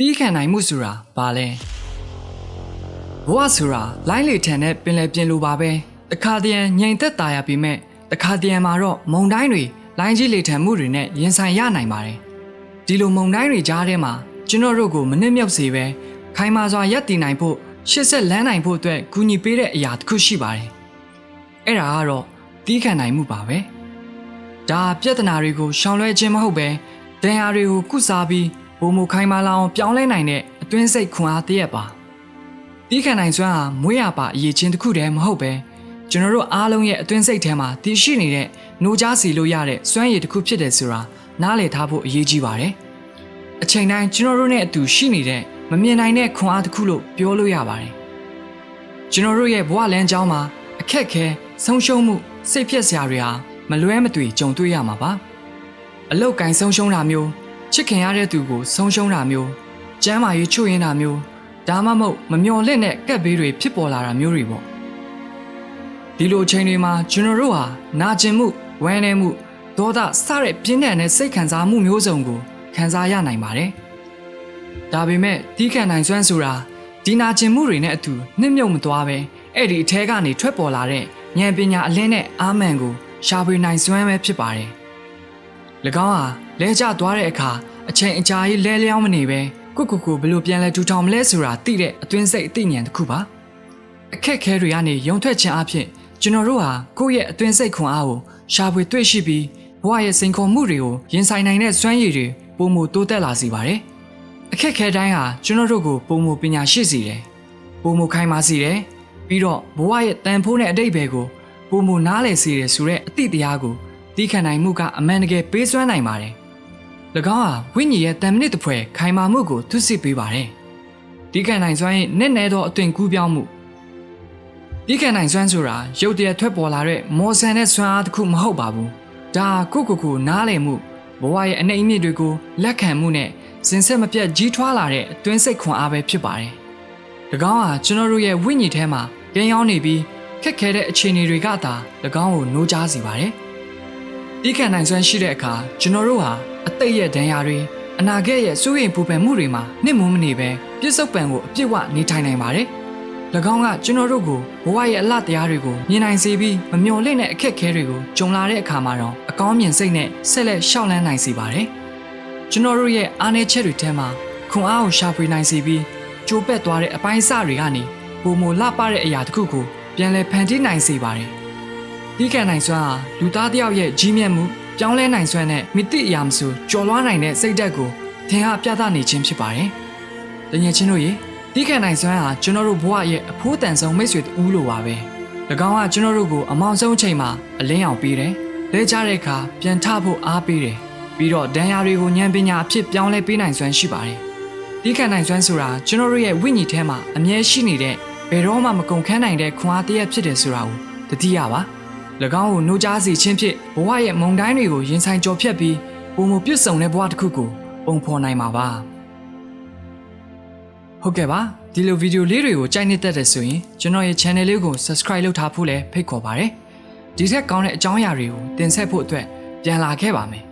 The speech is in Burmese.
တီးခံနိုင်မှုဆိုတာဘာလဲဘဝဆိုတာလိုင်းလေထန်တဲ့ပင်လယ်ပြင်လိုပါပဲတခါတည်းငြိမ်သက်သာရပေမဲ့တခါတည်းမှာတော့မုန်တိုင်းတွေလိုင်းကြီးလေထန်မှုတွေနဲ့ရင်ဆိုင်ရနိုင်ပါတယ်ဒီလိုမုန်တိုင်းတွေကြားထဲမှာကျွန်တော်တို့ကိုမနစ်မြုပ်စေပဲခိုင်မာစွာရပ်တည်နိုင်ဖို့ရှစ်ဆက်လန်းနိုင်ဖို့အတွက်ကူညီပေးတဲ့အရာတစ်ခုရှိပါတယ်အဲ့ဒါကတော့တီးခံနိုင်မှုပါပဲဒါပြဿနာတွေကိုရှောင်လွှဲခြင်းမဟုတ်ပဲဒဏ်ရာတွေကိုကုစားပြီး ပုံမခိုင်မာလာအောင်ပြောင်းလဲနိုင်တဲ့အတွင်းစိတ်ခွန်အားတရက်ပါတီးခံနိုင်စွမ်းဟာမွေးရပါအရေးချင်းတစ်ခုတည်းမဟုတ်ပဲကျွန်တော်တို့အားလုံးရဲ့အတွင်းစိတ်ထဲမှာတည်ရှိနေတဲ့နှိုးကြားစီလို့ရတဲ့စွမ်းရည်တစ်ခုဖြစ်တယ်ဆိုတာနားလည်ထားဖို့အရေးကြီးပါတယ်။အချိန်တိုင်းကျွန်တော်တို့နဲ့အတူရှိနေတဲ့မမြင်နိုင်တဲ့ခွန်အားတစ်ခုလို့ပြောလို့ရပါတယ်။ကျွန်တော်တို့ရဲ့ဘဝလမ်းကြောင်းမှာအခက်အခဲဆုံးရှုံးမှုစိတ်ဖြက်စရာတွေဟာမလွဲမသွေကြုံတွေ့ရမှာပါ။အလောက်ကင်ဆုံးရှုံးတာမျိုး ချစ်ခင်ရတဲ့သူကိုဆုံးရှုံးတာမျိုးကျမ်းမာရေးချွတ်ရင်တာမျိုးဒါမှမဟုတ်မမျော်လင့်တဲ့ကက်ဘေးတွေဖြစ်ပေါ်လာတာမျိုးတွေပေါ့ဒီလိုအချိန်တွေမှာကျွန်တော်တို့ဟာနာကျင်မှုဝမ်းနည်းမှုဒေါသစတဲ့ပြင်းထန်တဲ့စိတ်ခံစားမှုမျိုးစုံကိုခံစားရနိုင်ပါတယ်ဒါပေမဲ့တီးခံနိုင်စွမ်းဆိုတာဒီနာကျင်မှုတွေနဲ့အတူနှိမ့်မြုပ်မသွားပဲအဲ့ဒီအထဲကနေထွက်ပေါ်လာတဲ့ဉာဏ်ပညာအလင်းနဲ့အာမန်ကိုရှာဖွေနိုင်စွမ်းပဲဖြစ်ပါတယ်၎ င်းဟာလဲကျသွားတဲ့အခါအချိန်အကြာကြီးလဲလျောင်းမနေပဲကိုကိုကိုဘယ်လိုပြန်လဲထူထောင်မလဲဆိုတာသိတဲ့အတွင်းစိတ်အသိဉာဏ်တစ်ခုပါအခက်ခဲတွေကနေရုံထွက်ခြင်းအဖြစ်ကျွန်တော်တို့ဟာကိုယ့်ရဲ့အတွင်းစိတ်ခွန်အားကိုရှာဖွေတွေ့ရှိပြီးဘဝရဲ့စိန်ခေါ်မှုတွေကိုရင်ဆိုင်နိုင်တဲ့စွမ်းရည်တွေပုံမတိုးတက်လာစေပါတယ်အခက်ခဲတိုင်းဟာကျွန်တော်တို့ကိုပုံမပညာရှိစေတယ်ပုံမခိုင်မာစေတယ်ပြီးတော့ဘဝရဲ့တန်ဖိုးနဲ့အတိတ်ဘယ်ကိုပုံမနားလည်စေတယ်ဆိုတဲ့အသည့်တရားကို သိခံနိုင်မှုကအမှန်တကယ်ပေးစွမ်းနိုင်ပါတယ်၎င်းဟာဝိညာဉ်ရဲ့တန်မနစ်တစ်ဖွဲခိုင်မာမှုကိုထုစစ်ပေးပါတယ်။ဒီကံနိုင်စွမ်းရဲ့နဲ့နဲသောအသွင်ကူးပြောင်းမှုဒီကံနိုင်စွမ်းဆိုတာရုပ်တရက်ထွက်ပေါ်လာတဲ့မော်ဆန်တဲ့စွမ်းအားတစ်ခုမဟုတ်ပါဘူး။ဒါကိုကိုကိုနားလည်မှုဘဝရဲ့အနေအမြင့်တွေကိုလက်ခံမှုနဲ့စင်ဆက်မပြတ်ကြီးထွားလာတဲ့အတွင်းစိတ်ခွန်အားပဲဖြစ်ပါတယ်။၎င်းဟာကျွန်တော်တို့ရဲ့ဝိညာဉ်ထဲမှာကင်းရောက်နေပြီးခက်ခဲတဲ့အခြေအနေတွေကသာ၎င်းကိုနှိုးကြားစေပါတယ်။ ဒီခံနိုင်စွမ်းရှိတဲ့အခါကျွန်တော်တို့ဟာအသိရဲ့ဒဏ်ရာတွေအနာဂတ်ရဲ့စိုးရိမ်ပူပန်မှုတွေမှာနှိမ့်မွန်းမနေပဲပြစ္ဆုတ်ပံကိုအပြည့်ဝနေထိုင်နိုင်ပါတယ်။၎င်းကကျွန်တော်တို့ကိုဘဝရဲ့အလှတရားတွေကိုမြင်နိုင်စေပြီးမမျော်လင့်တဲ့အခက်အခဲတွေကိုကြုံလာတဲ့အခါမှာတော့အကောင်းမြင်စိတ်နဲ့ဆက်လက်ရှောက်လန်းနိုင်စေပါတယ်။ကျွန်တော်တို့ရဲ့အားနည်းချက်တွေထဲမှာခွန်အားကိုရှာဖွေနိုင်စေပြီးကြိုးပက်သွားတဲ့အပိုင်းအစတွေကနေပုံမလှပတဲ့အရာတစ်ခုကိုပြန်လည်ဖန်တီးနိုင်စေပါတယ်။ ဒီခံနိုင်စွမ်းဟာလူသားတစ်ယောက်ရဲ့ကြီးမြတ်မှုပြောင်းလဲနိုင်စွမ်းနဲ့မိတိအရာမဆိုကျော်လွှားနိုင်တဲ့စိတ်ဓာတ်ကိုသင်ဟာပြသနေခြင်းဖြစ်ပါတယ်။တကယ်ချင်းတို့ရေဒီခံနိုင်စွမ်းဟာကျွန်တော်တို့ဘဝရဲ့အဖိုးတန်ဆုံးမိတ်ဆွေတူလိုပါပဲ။၎င်းကကျွန်တော်တို့ကိုအမောင်ဆုံးအချိန်မှာအလင်းအောင်ပေးတယ်။လဲကြတဲ့အခါပြန်ထဖို့အားပေးတယ်။ပြီးတော့ဒဏ်ရာတွေကိုဉာဏ်ပညာအဖြစ်ပြောင်းလဲပေးနိုင်စွမ်းရှိပါတယ်။ဒီခံနိုင်စွမ်းဆိုတာကျွန်တော်တို့ရဲ့ဝိညာဉ်ထဲမှာအမြဲရှိနေတဲ့ဘယ်တော့မှမကုန်ခန်းနိုင်တဲ့ခွန်အားတစ်ရပ်ဖြစ်တယ်ဆိုတာကိုတတိယပါ။၎ င်းကိုနှိုးကြားစေခြင်းဖြင့်ဘဝရဲ့မုန်တိုင်းတွေကိုရင်ဆိုင်ကျော်ဖြတ်ပြီးပုံမပြည့်စုံတဲ့ဘဝတစ်ခုကိုပုံဖော်နိုင်မှာပါဟုတ်ကဲ့ပါဒီလိုဗီဒီယိုလေးတွေကိုကြိုက်နေတတ်တဲ့ဆိုရင်ကျွန်တော်ရဲ့ channel လေးကို subscribe လုပ်ထားဖို့လည်းဖိတ်ခေါ်ပါရစေဒီထက်ကောင်းတဲ့အကြောင်းအရာတွေကိုတင်ဆက်ဖို့အတွက်ပြန်လာခဲ့ပါမယ်